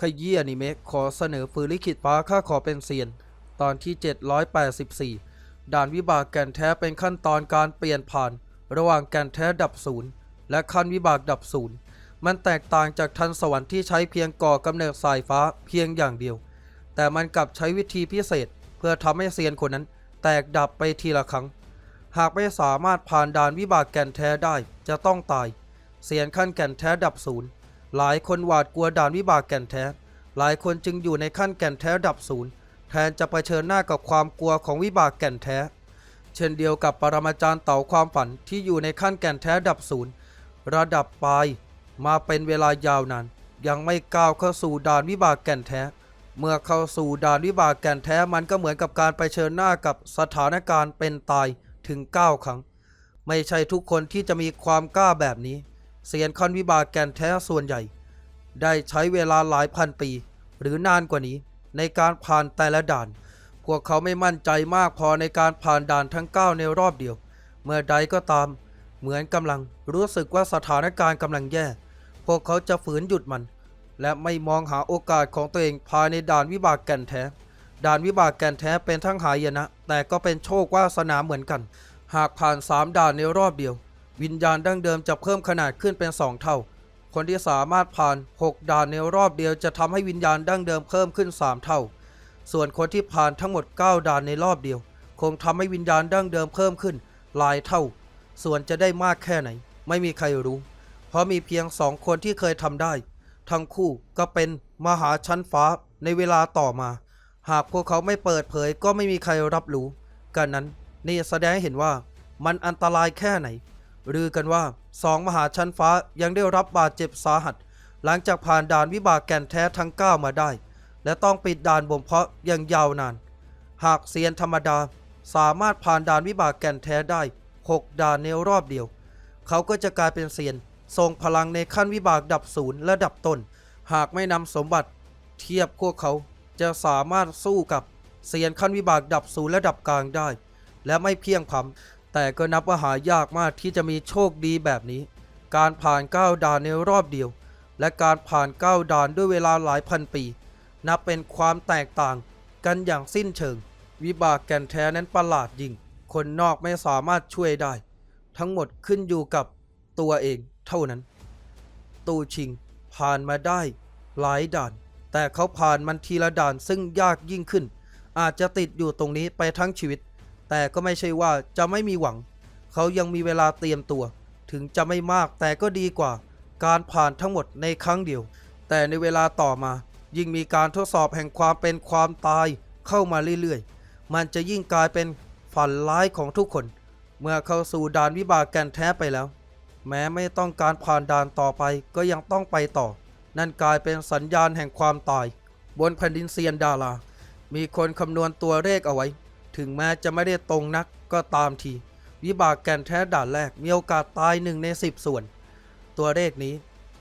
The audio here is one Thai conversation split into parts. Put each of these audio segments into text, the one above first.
ขยี้อนิเมะขอเสนอฟืนลิขิตฟ้าข้าขอเป็นเซียน ตอนที่ 784 ด่านวิบากแก่นแท้เป็นขั้นตอนการเปลี่ยนผ่าน ระหว่างแก่นแท้ดับศูนย์และขั้นวิบากดับศูนย์มันแตกต่างจากทันสวรรค์ที่ใช้เพียงก่อกำเนิดสายฟ้าเพียงอย่างเดียว แต่มันกลับใช้วิธีพิเศษ เพื่อทำให้เซียนคนนั้น แตกดับไปทีละครั้ง หากไม่สามารถผ่านด่านวิบากแก่นแท้ได้จะต้องตายเสียนขั้นแก่นแท้ดับศูนย์ หลายคนหวาดกลัวด่านวิบากแก่นแท้ หลายคนจึงอยู่ในขั้นแก่นแท้ดับศูนย์แทนจะเผชิญหน้ากับความกลัวของวิบากแก่นแท้ เช่นเดียวกับปรมาจารย์เต่าความฝันที่อยู่ในขั้นแก่นแท้ดับศูนย์ระดับปลายมาเป็นเวลายาวนานยังไม่ก้าวเข้าสู่ด่านวิบากแก่นแท้ เมื่อเข้าสู่ด่านวิบากแก่นแท้มันก็เหมือนกับการไปเชิญหน้ากับสถานการณ์เป็นตายถึง 9 ครั้ง ไม่ใช่ทุกคนที่จะมีความกล้าแบบนี้ เสียนคันวิบากแก่นแท้ส่วนใหญ่ ได้ใช้เวลาหลายพันปี หรือนานกว่านี้ในการผ่านแต่ละด่าน พวกเขาไม่มั่นใจมากพอในการผ่านด่านทั้ง 9 ในรอบเดียว เมื่อใดก็ตาม เหมือนกำลังรู้สึกว่าสถานการณ์กำลังแย่ พวกเขาจะฝืนหยุดมัน และไม่มองหาโอกาสของตัวเองภายในด่านวิบากแก่นแท้ ด่านวิบากแก่นแท้เป็นทั้งหายนะ แต่ก็เป็นโชควาสนาเหมือนกัน หากผ่าน 3 ด่านในรอบเดียว วิญญาณดั้งเดิมจะเพิ่มขนาดขึ้นเป็น 2 เท่า คนที่สามารถผ่าน 6 ด่านในรอบเดียวจะทำให้วิญญาณดั้งเดิมเพิ่มขึ้น 3 เท่า ส่วนคนที่ผ่านทั้งหมด 9 ด่านในรอบเดียว คงทำให้วิญญาณดั้งเดิมเพิ่มขึ้นหลายเท่า ส่วนจะได้มากแค่ไหน ไม่มีใครรู้ เพราะมีเพียงสองคนที่เคยทำได้ ทั้งคู่ก็เป็นมหาชั้นฟ้าในเวลาต่อมา หากพวกเขาไม่เปิดเผยก็ไม่มีใครรับรู้ กันนั้นนี่แสดงให้เห็นว่ามันอันตรายแค่ไหน รือกันว่าสองมหาชั้นฟ้ายังได้รับบาดเจ็บสาหัส หลังจากผ่านด่านวิบากแก่นแท้ทั้ง 9 มาได้ และต้องปิดด่านบ่มเพาะอย่างยาวนาน หากเซียนธรรมดาสามารถผ่านด่านวิบากแก่นแท้ได้ 6 ด่านในรอบเดียว เขาก็จะกลายเป็นเซียนทรงพลังในขั้นวิบากดับศูนย์และดับต้น หากไม่นำสมบัติ เทียบพวกเขาจะสามารถสู้กับเซียนขั้นวิบากดับศูนย์และดับกลางได้ และไม่เพียงพำ แต่ก็นับว่าหายากมากที่จะมีโชคดีแบบนี้ การผ่าน 9 ด่านในรอบเดียว และการผ่าน 9 ด่านด้วยเวลาหลายพันปี นับเป็นความแตกต่างกันอย่างสิ้นเชิง วิบากแก่นแท้นั้นประหลาดยิ่ง คนนอกไม่สามารถช่วยได้ ทั้งหมดขึ้นอยู่กับตัวเองเท่านั้น ตูชิงผ่านมาได้หลายด่าน แต่เขาผ่านมันทีละด่านซึ่งยากยิ่งขึ้น อาจจะติดอยู่ตรงนี้ไปทั้งชีวิต แต่ก็ไม่ใช่ว่าจะไม่มีหวัง เขายังมีเวลาเตรียมตัว ถึงจะไม่มากแต่ก็ดีกว่า การผ่านทั้งหมดในครั้งเดียว แต่ในเวลาต่อมา ยิ่งมีการทดสอบแห่งความเป็นความตายเข้ามาเรื่อยๆ มันจะยิ่งกลายเป็นฝันร้ายของทุกคน เมื่อเข้าสู่ด่านวิบากแก่นแท้ไปแล้ว แม้ไม่ต้องการผ่านด่านต่อไปก็ยังต้องไปต่อ นั่นกลายเป็นสัญญาณแห่งความตาย บนแผ่นดินเซียนดารามีคนคำนวณตัวเลขเอาไว้ ถึงแม้จะไม่ได้ตรงนักก็ตามที วิบากแกนแท้ด่านแรกมีโอกาสตายหนึ่งในสิบส่วน ตัวเลขนี้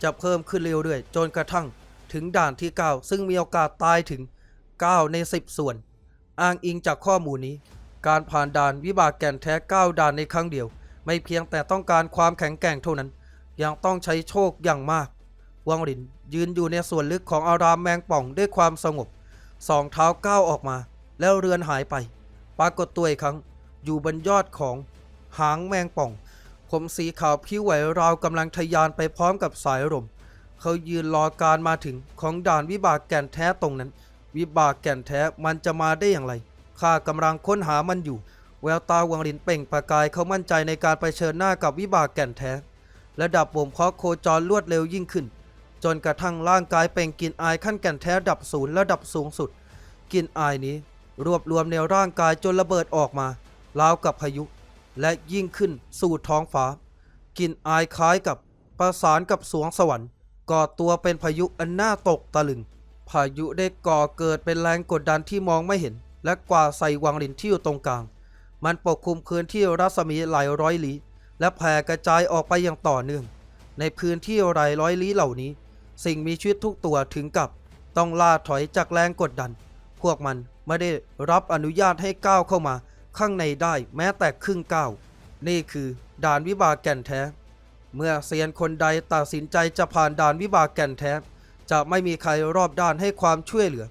จะเพิ่มขึ้นเรื่อยๆจนกระทั่งถึงด่านที่ 9 ซึ่งมีโอกาสตายถึง 9 ใน 10 ส่วน อ้างอิงจากข้อมูลนี้ การผ่านด่านวิบากแกนแท้ 9 ด่านในครั้งเดียว ไม่เพียงแต่ต้องการความแข็งแกร่งเท่านั้น ยังต้องใช้โชคอย่างมาก วังหลินยืนอยู่ในส่วนลึกของอารามแมงป่องด้วยความสงบสองเท้าก้าวออกมา แล้วเรือนหายไป ปรากฏตัวอีกครั้งอยู่บนยอดของหางแมงป่อง ผมสีขาวผิวไหวราวกำลังทะยานไปพร้อมกับสายลมเขายืนรอการมาถึงของด่านวิบากแก่นแท้ตรงนั้น วิบากแก่นแท้มันจะมาได้อย่างไรข้ากำลังค้นหามันอยู่ แววตาวังลินเปล่งประกายเขามั่นใจในการไปเชิญหน้ากับวิบากแก่นแท้ระดับบ่มเพาะโคจรรวดเร็วยิ่งขึ้น จนกระทั่งร่างกายเปล่งกลิ่นอายขั้นแก่นแท้ดับศูนย์ระดับสูงสุดกลิ่นอายนี้ รวบรวมในร่างกายจนระเบิดออกมาราวกับพายุ และยิ่งขึ้นสู่ท้องฟ้ากลิ่นอายคล้ายกับประสานกับสวงสวรรค์ ก่อตัวเป็นพายุอันน่าตกตะลึง พายุได้ก่อเกิดเป็นแรงกดดันที่มองไม่เห็น และกว่าดใส่วังหลินที่อยู่ตรงกลาง มันปกคลุมพื้นที่รัศมีหลายร้อยลี้และแผ่กระจายออกไปอย่างต่อเนื่อง ในพื้นที่หลายร้อยลี้เหล่านี้ สิ่งมีชีวิตทุกตัวถึงกับต้องล่าถอยจากแรงกดดัน พวกมันไม่ได้รับอนุญาตให้ก้าวเข้ามา ข้างในได้แม้แต่ครึ่งก้าวนี่คือด่านวิบากแก่นแท้ เมื่อเซียนคนใดตัดสินใจจะผ่านด่านวิบากแก่นแท้ จะไม่มีใครรอบด้านให้ความช่วยเหลือ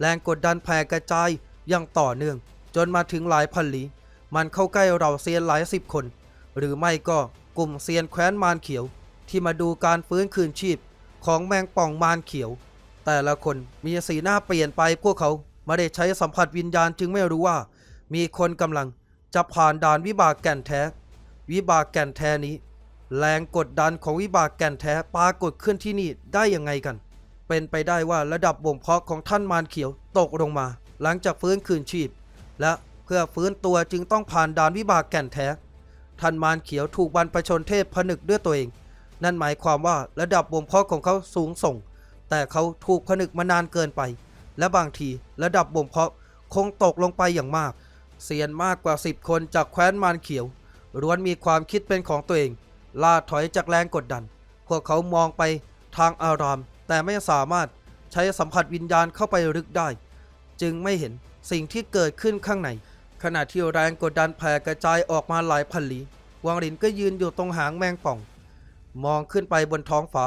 แรงกดดันแผ่กระจายอย่างต่อเนื่อง จนมาถึงหลายพันลี้มันเข้าใกล้เราเซียนหลายสิบคน หรือไม่ก็กลุ่มเซียนแคว้นมารเขียว ที่มาดูการฟื้นคืนชีพของแมงป่องมารเขียว แต่ละคนมีสีหน้าเปลี่ยนไปพวกเขา ไม่ได้ใช้สัมผัสวิญญาณจึงไม่รู้ว่า มีคนกำลังจะผ่านด่านวิบากแก่นแท้ วิบากแก่นแท้นี้ แรงกดดันของวิบากแก่นแท้ปรากฏขึ้นที่นี่ได้ยังไงกัน เป็นไปได้ว่าระดับบ่มเพาะของท่านมารเขียวตกลงมา หลังจากฟื้นคืนชีพ และเพื่อฟื้นตัวจึงต้องผ่านด่านวิบากแก่นแท้ ท่านมารเขียวถูกบรรพชนเทพผนึกด้วยตัวเอง นั่นหมายความว่าระดับบ่มเพาะของเขาสูงส่ง แต่เขาถูกผนึกมานานเกินไป และบางทีระดับบ่มเพาะคงตกลงไปอย่างมาก เซียนมากกว่า 10 คนจากแคว้นมารเขียวล้วนมีความคิดเป็นของตัวเอง ล่าถอยจากแรงกดดัน พวกเขามองไปทางอาราม แต่ไม่สามารถใช้สัมผัสวิญญาณเข้าไปลึกได้ จึงไม่เห็นสิ่งที่เกิดขึ้นข้างใน ขณะที่แรงกดดันแผ่กระจายออกมาหลายพันลี้วังหลินก็ยืนอยู่ตรงหางแมงป่อง มองขึ้นไปบนท้องฟ้า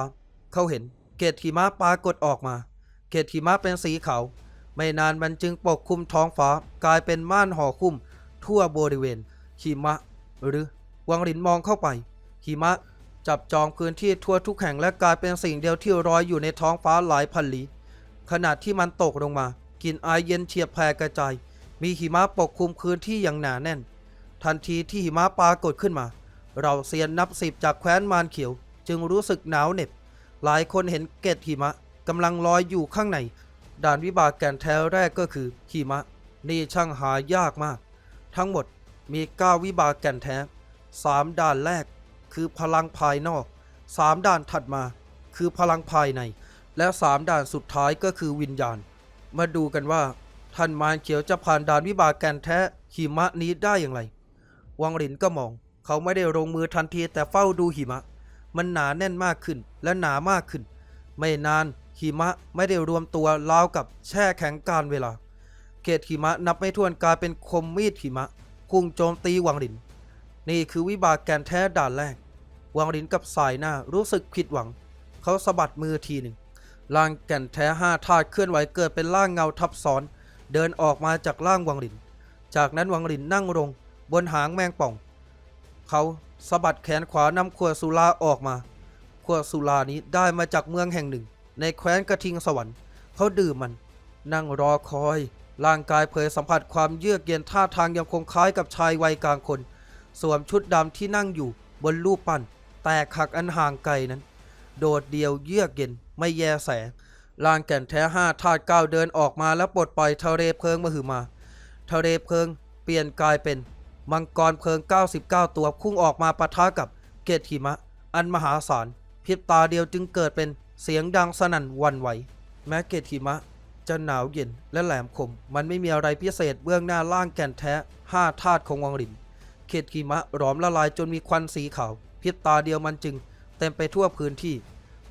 เขาเห็นเกตหิมะปรากฏออกมา เกตหิมะเป็นสีขาว ไม่นานมันจึงปกคลุมท้องฟ้ากลายเป็นม่านห่อคลุม ทั่วบริเวณหิมะ หรือวังหลินมองเข้าไปหิมะจับจองพื้นที่ทั่วทุกแห่งและกลายเป็นสิ่งเดียวที่ลอยอยู่ในท้องฟ้าหลายพันลี้ ขณะที่มันตกลงมากลิ่นอายเย็นเฉียบแผ่กระจาย มีหิมะปกคลุมพื้นที่อย่างหนาแน่น ทันทีที่หิมะปรากฏขึ้นมา เราเซียนนับสิบจากแคว้นมารเขียว จึงรู้สึกหนาวเหน็บ หลายคนเห็นเกตหิมะ กำลังลอยอยู่ข้างใน ด่านวิบากแก่นแท้แรกก็คือหิมะ นี่ช่างหายากมาก ทั้งหมดมี 9 วิบากแก่นแท้ 3 ด่านแรกคือพลังภายนอก 3 ด่านถัดมา คือพลังภายใน และ 3 ด่านสุดท้ายก็คือวิญญาณ มาดูกันว่า ท่านมารเขียวจะผ่านด่านวิบากแก่นแท้หิมะนี้ได้อย่างไร วังหลินก็มอง เขาไม่ได้ลงมือทันทีแต่เฝ้าดูหิมะ มันหนาแน่นมากขึ้นและหนามากขึ้น ไม่นาน หิมะไม่ได้รวมตัวราวกับแช่แข็งการเวลา เกตหิมะนับไม่ถ้วนกลายเป็นคมมีดหิมะพุ่งโจมตีวังหลิน นี่คือวิบากแกนแท้ด่านแรก วังหลินกับสายหน้ารู้สึกผิดหวัง เขาสะบัดมือทีหนึ่งร่างแก่นแท้ห้าธาตุเคลื่อนไหวเกิดเป็นร่างเงาทับซ้อน เดินออกมาจากร่างวังหลิน จากนั้นวังหลินนั่งลงบนหางแมงป่อง เขาสะบัดแขนขวานำขวดสุราออกมา ขวดสุรานี้ได้มาจากเมืองแห่งหนึ่ง ในแคว้นกระทิงสวรรค์เขาดื่มมัน นั่งรอคอย ร่างกายเผยสัมผัสความเยือกเย็นท่าทางยังคงคล้ายกับชายวัยกลางคน สวมชุดดำที่นั่งอยู่บนรูปปั้นแต่ขักอันห่างไกลนั้น โดดเดี่ยวเยือกเย็นไม่แยแสร่างแก่นแท้ห้าธาตุเก้าเดินออกมาแล้วปลดปล่อยทะเลเพลิงมาหือมาทะเลเพลิงเปลี่ยนกลายเป็นมังกรเพลิง 99 ตัวพุ่งออกมาปะทะกับเกตหิมะ อันมหาศาลพิบตาเดียวจึงเกิดเป็น เสียงดังสนั่นวันไหว แม้เกตหิมะ จะหนาวเย็นและแหลมคม มันไม่มีอะไรพิเศษเบื้องหน้าล่างแก่นแท้ห้าธาตุของวังหลิน เขตหิมะหลอมละลายจนมีควันสีขาวพริบตาเดียวมันจึง เต็มไปทั่วพื้นที่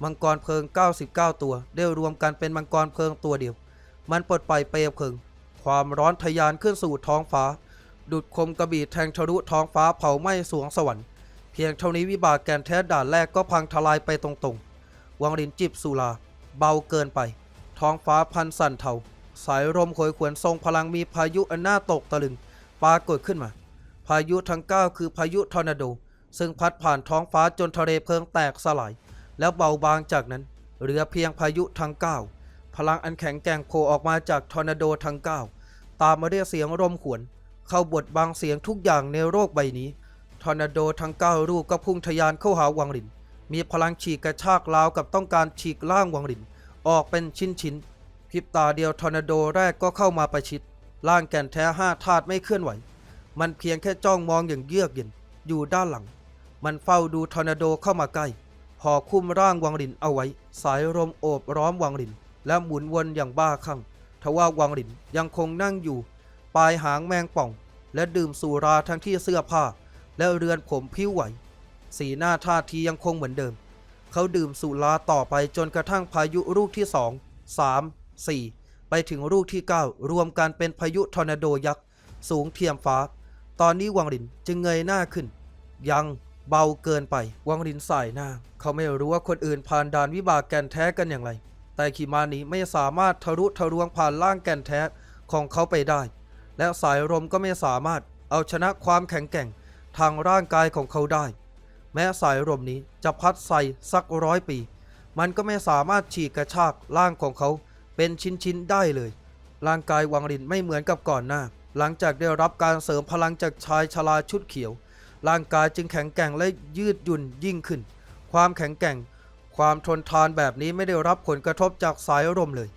มังกรเพลิง 99 ตัว ได้รวมกันเป็นมังกรเพลิงตัวเดียว มันปลดปล่อยเปลวเพลิง ความร้อนทะยานขึ้นสู่ท้องฟ้า ดุดคมกระบี่แทงทะลุท้องฟ้าเผาไหม้สวงสวรรค์ เพียงเท่านี้วิบากแกนแท้ด่านแรกก็พังทลายไปตรงๆ วังลินจิบสุราเบาเกินไป ท้องฟ้าพันสั่นเทา สายลมโหยหวนทรงพลังมีพายุอันน่าตกตะลึงปรากฏขึ้นมา พายุทั้ง9คือพายุทอร์นาโด ซึ่งพัดผ่านท้องฟ้าจนทะเลเพลิงแตกสลาย แล้วเบาบางจากนั้น เหลือเพียงพายุทั้ง9พลังอันแข็งแกร่งโผล่ออกมาจากทอร์นาโดทั้ง9ตามมาด้วยเสียงลมขวน เข้าบทบางเสียงทุกอย่างในโลกใบนี้ทอร์นาโดทั้ง9ลูกก็พุ่งทะยานเข้าหาวังหลิน มีพลังฉีกกระชากราวกับต้องการฉีกล่างวังหลิน ออกเป็นชิ้นๆพริบตาเดียวทอร์นาโดแรกก็เข้ามาประชิดร่างแก่นแท้ห้าธาตุไม่เคลื่อนไหว มันเพียงแค่จ้องมองอย่างเยือกเย็นอยู่ด้านหลัง มันเฝ้าดูทอร์นาโดเข้ามาใกล้ห่อคุ้มร่างวังหลินเอาไว้ สายลมโอบร้อมวังหลิน และหมุนวนอย่างบ้าคลั่งทว่าวังหลินยังคงนั่งอยู่ ปลายหางแมงป่อง และดื่มสุราทั้งที่เสื้อผ้า และเรือนผมพิ้วไหว สีหน้าท่าทียังคงเหมือนเดิม เขาดื่มสุราต่อไปจนกระทั่งพายุลูกที่สองสามสี่ไปถึงลูกที่เก้ารวมกันเป็นพายุทอร์นาโดยักษ์ สูงเทียมฟ้า ตอนนี้วังหลินจึงเงยหน้าขึ้น ยังเบาเกินไป วังหลินสายหน้า เขาไม่รู้ว่าคนอื่นผ่านด่านวิบากแกนแท้กันอย่างไร แต่ขีมานี้ไม่สามารถทะลุทะลวงผ่านร่างแก่นแท้ของเขาไปได้ และสายลมก็ไม่สามารถเอาชนะความแข็งแกร่งทางร่างกายของเขาได้ แม้สายลมนี้จะพัดใส่สักร้อยปี มันก็ไม่สามารถฉีกกระชากร่างของเขาเป็นชิ้นๆได้เลย ร่างกายวังรินไม่เหมือนกับก่อนหน้า หลังจากได้รับการเสริมพลังจากชายชราชุดเขียว ร่างกายจึงแข็งแกร่งและยืดหยุ่นยิ่งขึ้น ความแข็งแกร่ง ความทนทานแบบนี้ไม่ได้รับผลกระทบจากสายลมเลย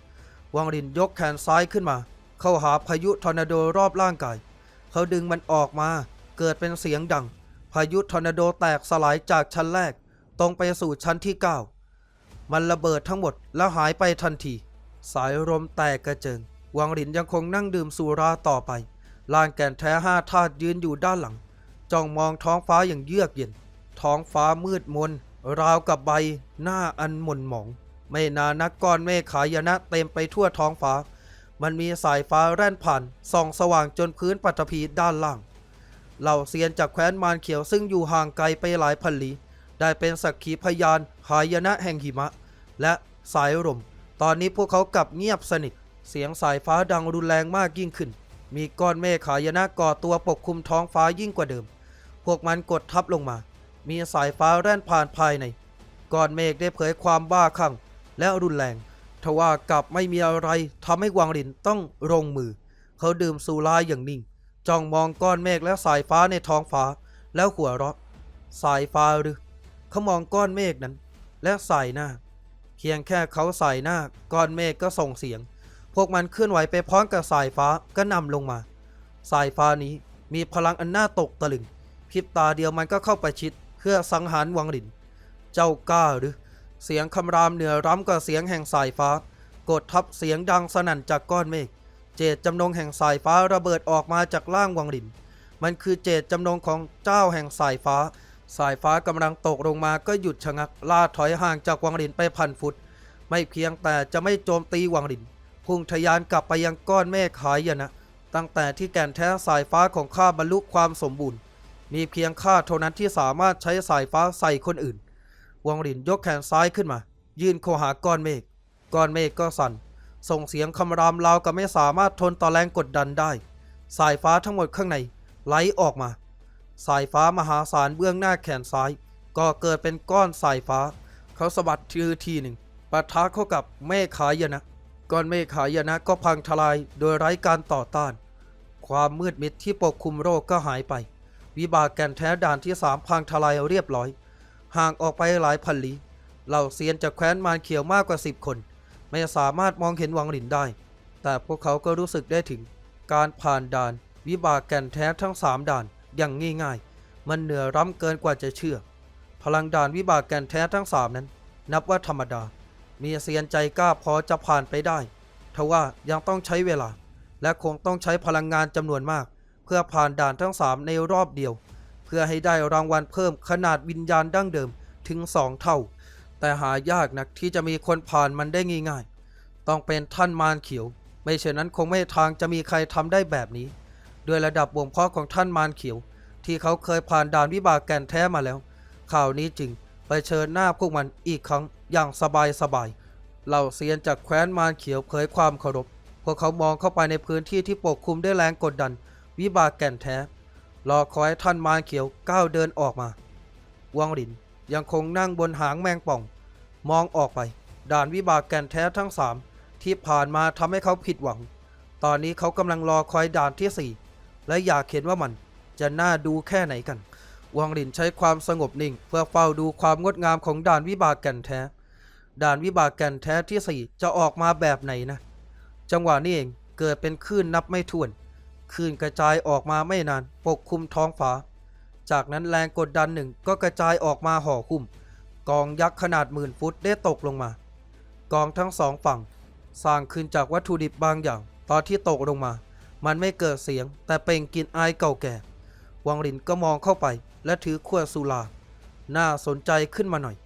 วังรินยกแขนซ้ายขึ้นมา เข้าหาพายุทอร์นาโดรอบร่างกาย เขาดึงมันออกมา เกิดเป็นเสียงดัง พายุทอร์นาโดแตกสลายจากชั้นแรก ตรงไปสู่ชั้นที่ 9 มันระเบิดทั้งหมดแล้วหายไปทันที สายลมแตกกระเจิง วังหลินยังคงนั่งดื่มสุราต่อไปลานแก่นแท้ห้าธาตุยืนอยู่ด้านหลัง จ้องมองท้องฟ้าอย่างเยือกเย็น ท้องฟ้ามืดมน ราวกับใบหน้าอันหม่นหมอง ไม่นานนักก้อนเมฆขายนะเต็มไปทั่วท้องฟ้า มันมีสายฟ้าแร่นผ่านส่องสว่างจนพื้นปัตภีด้านล่าง เหล่าเซียนจากแคว้นมารเขียวซึ่งอยู่ห่างไกลไปหลายพันลี้ได้เป็นสักขีพยานหายนะแห่งหิมะ และสายลมตอนนี้พวกเขากลับเงียบสนิท เสียงสายฟ้าดังรุนแรงมากยิ่งขึ้น มีก้อนเมฆขายนะก่อตัวปกคลุมท้องฟ้ายิ่งกว่าเดิม พวกมันกดทับลงมา มีสายฟ้าแล่นผ่านภายใน ก้อนเมฆได้เผยความบ้าคลั่งและรุนแรง ทว่ากลับไม่มีอะไรทำให้วังรินต้องลงมือ เขาดื่มสุราอย่างนิ่ง จ้องมองก้อนเมฆและสายฟ้าในท้องฟ้า แล้วหัวเราะ สายฟ้าหรือเขามองก้อนเมฆนั้น และใส่หน้าเพียงแค่เขาใส่หน้าก้อนเมฆก็ส่งเสียง พวกมันเคลื่อนไหวไปพร้อมกับสายฟ้าก็นำลงมา สายฟ้านี้มีพลังอันน่าตกตะลึงพริบตาเดียวมันก็เข้าไปชิด เพื่อสังหารวังหลิน เจ้ากล้าหรือ เสียงคำรามเหนือร้ำกว่าเสียงแห่งสายฟ้ากดทับเสียงดังสนั่นจากก้อนเมฆ เจตจำนงแห่งสายฟ้าระเบิดออกมาจากล่างวังหลิน มันคือเจตจำนงของเจ้าแห่งสายฟ้า สายฟ้ากำลังตกลงมาก็หยุดชะงักล่าถอยห่างจากวังหลินไปพันฟุต ไม่เพียงแต่จะไม่โจมตีวังหลิน พุ่งทะยานกลับไปยังก้อนเมฆขายยนะ ตั้งแต่ที่แก่นแท้สายฟ้าของข้าบรรลุความสมบูรณ์ มีเพียงข้าเท่านั้นที่สามารถใช้สายฟ้าใส่คนอื่น วังหลินยกแขนซ้ายขึ้นมา ยื่นเข้าหาก้อนเมฆ ก้อนเมฆก็สั่น ส่งเสียงคำรามราวกับไม่สามารถทนต่อแรงกดดันได้ สายฟ้าทั้งหมดข้างในไหลออกมา สายฟ้ามหาศาลเบื้องหน้าแขนซ้าย ก็เกิดเป็นก้อนสายฟ้า เขาสะบัดทีทีหนึ่งปะทะเข้ากับเมฆขายนะ ก้อนเมฆขายนะก็พังทลายโดยไร้การต่อต้าน ความมืดมิดที่ปกคลุมโรคก็หายไป วิบากแก่นแท้ด่านที่สามพังทลายเรียบร้อย ห่างออกไปหลายพันลี้เหล่าเซียนจากแคว้นมารเขียวมากกว่าสิบคน ไม่สามารถมองเห็นวังหลินได้ แต่พวกเขาก็รู้สึกได้ถึง การผ่านด่าน วิบากแก่นแท้ทั้งสามด่าน อย่างง่ายๆ มันเหนือร้ำเกินกว่าจะเชื่อ พลังด่านวิบากแก่นแท้ทั้งสามนั้น นับว่าธรรมดา มีเซียนใจกล้าพอจะผ่านไปได้ทว่ายังต้องใช้เวลา และคงต้องใช้พลังงานจำนวนมาก เพื่อผ่านด่านทั้งสามในรอบเดียว เพื่อให้ได้รางวัลเพิ่มขนาดวิญญาณดั้งเดิมถึงสองเท่า แต่หายากนักที่จะมีคนผ่านมันได้ง่ายๆ ต้องเป็นท่านมารเขียว ไม่เช่นนั้นคงไม่ทางจะมีใครทำได้แบบนี้ ด้วยระดับบ่มเพาะของท่านมารเขียว ที่เขาเคยผ่านด่านวิบากแก่นแท้มาแล้ว ข่าวนี้จึงไปเชิญหน้าพวกมันอีกครั้งอย่างสบายสบายๆเหล่าเซียนจากแคว้นมารเขียวเผยความเคารพ พวกเขามองเข้าไปในพื้นที่ที่ปกคลุมด้วยแรงกดดัน วิบากแก่นแท้ รอคอยท่านมารเขียวก้าวเดินออกมา วังหลิน ยังคงนั่งบนหางแมงป่อง มองออกไป ด่านวิบากแก่นแท้ทั้งสามที่ผ่านมาทำให้เขาผิดหวัง ตอนนี้เขากำลังรอคอยด่านที่สี่และอยากเห็นว่ามันจะน่าดูแค่ไหนกัน วังหลินใช้ความสงบนิ่ง เพื่อเฝ้าดูความงดงามของด่านวิบากแก่นแท้ ด่านวิบากแก่นแท้ที่สี่จะออกมาแบบไหนนะ จังหวะนี้เองเกิดเป็นคลื่นนับไม่ถ้วนคลื่นกระจายออกมาไม่นาน ปกคลุมท้องฟ้า จากนั้นแรงกดดันหนึ่งก็กระจายออกมาห่อหุ้มกองยักษ์ขนาดหมื่นฟุตได้ตกลงมา กองทั้งสองฝั่ง สร้างขึ้นจากวัตถุดิบบางอย่าง ตอนที่ตกลงมา มันไม่เกิดเสียง แต่เปล่งกลินอายเก่าแก่ วังรินก็มองเข้าไป และถือขวดสุรา น่าสนใจขึ้นมาหน่อย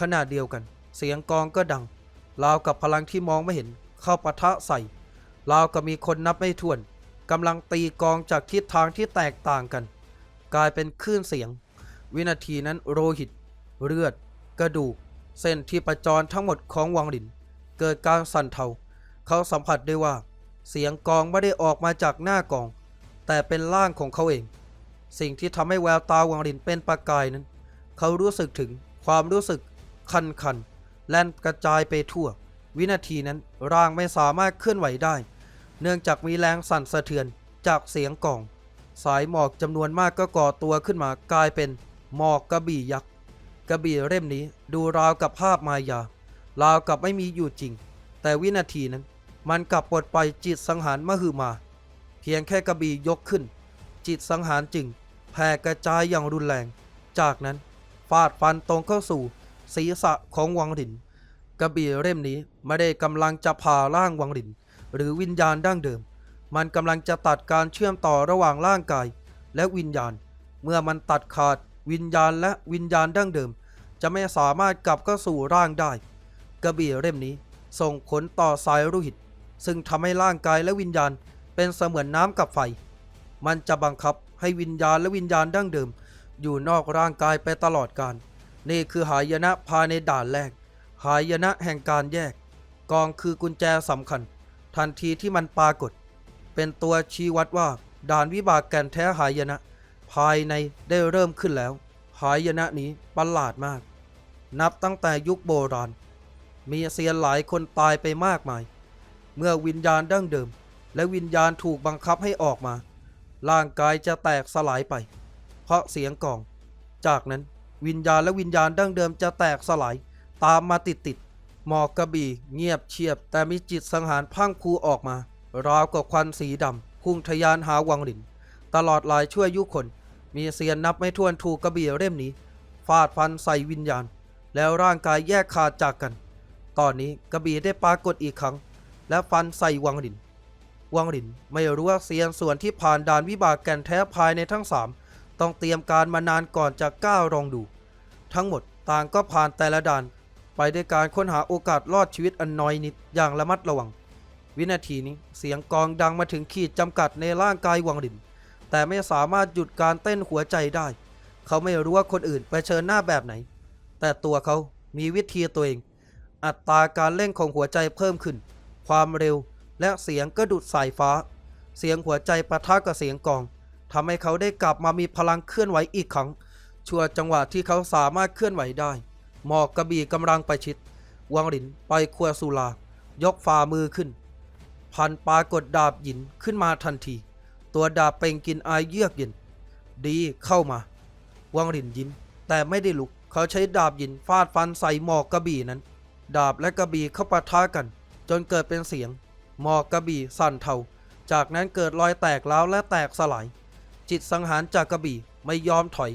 ขณะเดียวกัน เสียงกองก็ดัง ราวกับพลังที่มองไม่เห็น เข้าปะทะใส่ ราวกับมีคนนับไม่ถ้วนกำลังตีกองจากทิศทางที่แตกต่างกัน กลายเป็นคลื่นเสียง วินาทีนั้นโรหิต เลือด กระดูก เส้นที่ประจรทั้งหมดของวังหลิน เกิดการสั่นเทา เขาสัมผัสได้ว่า เสียงกองไม่ได้ออกมาจากหน้ากอง แต่เป็นร่างของเขาเอง สิ่งที่ทำให้แววตาวังลินเป็นประกายนั้น เขารู้สึกถึงความรู้สึกคันคันๆแล่นกระจายไปทั่ว วินาทีนั้นร่างไม่สามารถเคลื่อนไหวได้ เนื่องจากมีแรงสั่นสะเทือนจากเสียงกอง สายหมอกจำนวนมากก็ก่อตัวขึ้นมากลายเป็นหมอกกระบี่ยักษ์กระบี่เล่มนี้ดูราวกับภาพมายาราวกับไม่มีอยู่จริง แต่วินาทีนั้น มันกลับปลดปล่อยจิตสังหารมหึมา เพียงแค่กระบี่ยกขึ้น จิตสังหารจึงแผ่กระจายอย่างรุนแรง จากนั้นฟาดฟันตรงเข้าสู่ศีรษะของวังหลิน กระบี่เล่มนี้ไม่ได้กำลังจะผ่าร่างวังหลิน หรือวิญญาณดั้งเดิม มันกำลังจะตัดการเชื่อมต่อระหว่างร่างกาย และวิญญาณ เมื่อมันตัดขาดวิญญาณและวิญญาณดั้งเดิม จะไม่สามารถกลับเข้าสู่ร่างได้ กระบี่เล่มนี้ส่งผลต่อสายโลหิต ซึ่งทำให้ร่างกายและวิญญาณเป็นเสมือนน้ำกับไฟ มันจะบังคับให้วิญญาณและวิญญาณดั้งเดิม อยู่นอกร่างกายไปตลอดกาลนี่คือหายนะภายในด่านแรก หายนะแห่งการแยก กองคือกุญแจสำคัญ ทันทีที่มันปรากฏ เป็นตัวชี้วัดว่าด่านวิบากแก่นแท้หายนะ ภายในได้เริ่มขึ้นแล้ว หายนะนี้ประหลาดมาก นับตั้งแต่ยุคโบราณ มีเซียนหลายคนตายไปมากมาย เมื่อวิญญาณดั้งเดิม และวิญญาณถูกบังคับให้ออกมา ร่างกายจะแตกสลายไป เพราะเสียงกลอง จากนั้นวิญญาณและวิญญาณดั้งเดิมจะแตกสลาย ตามมาติดติดๆหมอกกระบี่เงียบเชียบ แต่มีจิตสังหารพังพรูออกมา ราวกับควันสีดำพุ่งทะยานหาวังหลิน ตลอดหลายชั่วยุคน มีเซียนนับไม่ถ้วนถูกกระบี่เล่มนี้ ฟาดฟันใส่วิญญาณ แล้วร่างกายแยกขาดจากกัน ตอนนี้กระบี่ได้ปรากฏอีกครั้ง และฟันใส่วังหลิน วังหลินไม่รู้ว่าเซียนส่วนที่ผ่านด่านวิบากแก่นแท้ภายในทั้งสามต้องเตรียมการมานานก่อนจะก้าวลองดู ทั้งหมดต่างก็ผ่านแต่ละด่าน ไปด้วยการค้นหาโอกาสรอดชีวิตอันน้อยนิดอย่างระมัดระวัง วินาทีนี้เสียงกองดังมาถึงขีดจำกัดในร่างกายวังหลิน แต่ไม่สามารถหยุดการเต้นหัวใจได้ เขาไม่รู้ว่าคนอื่นไปเชิญหน้าแบบไหน แต่ตัวเขามีวิธีตัวเอง อัตราการเร่งของหัวใจเพิ่มขึ้น ความเร็วและเสียงก็ดุดสายฟ้า เสียงหัวใจปะทะกับเสียงกองทำให้เขาได้กลับมามีพลังเคลื่อนไหวอีกครั้งชั่วจังหวะที่เขาสามารถเคลื่อนไหวได้ หมอกกระบี่กำลังไปชิด วังหลินไปครัวสุลา ยกฝ่ามือขึ้น พันปลากดดาบหยินขึ้นมาทันที ตัวดาบเป่งกินอายเยือกเย็น ดีเข้ามา วังหลินยิ้มแต่ไม่ได้ลุก เขาใช้ดาบหยินฟาดฟันใส่หมอกกระบี่นั้น ดาบและกระบี่เข้าปะทะกัน จนเกิดเป็นเสียง หมอกกระบี่สั่นเทา จากนั้นเกิดรอยแตกร้าวและแตกสลาย จิตสังหารจากกระบี่ไม่ยอมถอย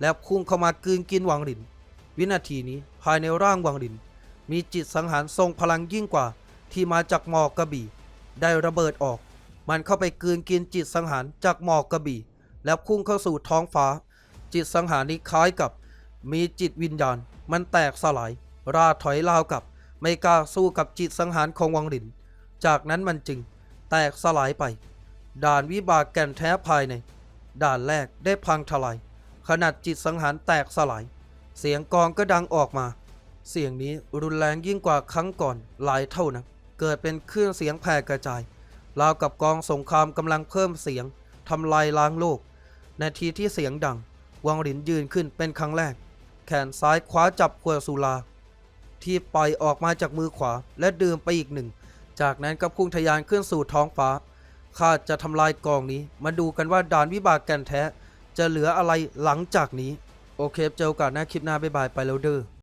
และพุ่งเข้ามากืนกินวังหลิน วินาทีนี้ภายในร่างวังหลิน มีจิตสังหารทรงพลังยิ่งกว่าที่มาจากหมอกกระบี่ ได้ระเบิดออก มันเข้าไปกืนกินจิตสังหารจากหมอกกระบี่ แล้วพุ่งเข้าสู่ท้องฟ้า จิตสังหารนี้คล้ายกับ มีจิตวิญญาณ มันแตกสลาย ราถอยราวกับ ไม่กล้าสู้กับจิตสังหารของวังหลิน จากนั้นมันจึงแตกสลายไป ด่านวิบากแก่นแท้ภายใน ด่านแรกได้พังทลาย ขนาดจิตสังหารแตกสลาย เสียงกองก็ดังออกมา เสียงนี้รุนแรงยิ่งกว่าครั้งก่อนหลายเท่านะ เกิดเป็นคลื่นเสียงแผ่กระจายราวกับกองสงครามกำลังเพิ่มเสียงทำลายล้างโลก นาทีที่เสียงดัง วังหลินยืนขึ้นเป็นครั้งแรก แขนซ้ายคว้าจับขวดสุรา ที่ปล่อยออกมาจากมือขวาและดื่มไปอีกหนึ่ง จากนั้นก็พุ่งทะยานขึ้นสู่ท้องฟ้าข้าจะทำลายกองนี้ มาดูกันว่าด่านวิบากแก่นแท้ จะเหลืออะไรหลังจากนี้ โอเคเจอกันหน้าคลิปหน้าบ๊ายบายไปแล้วเด้อ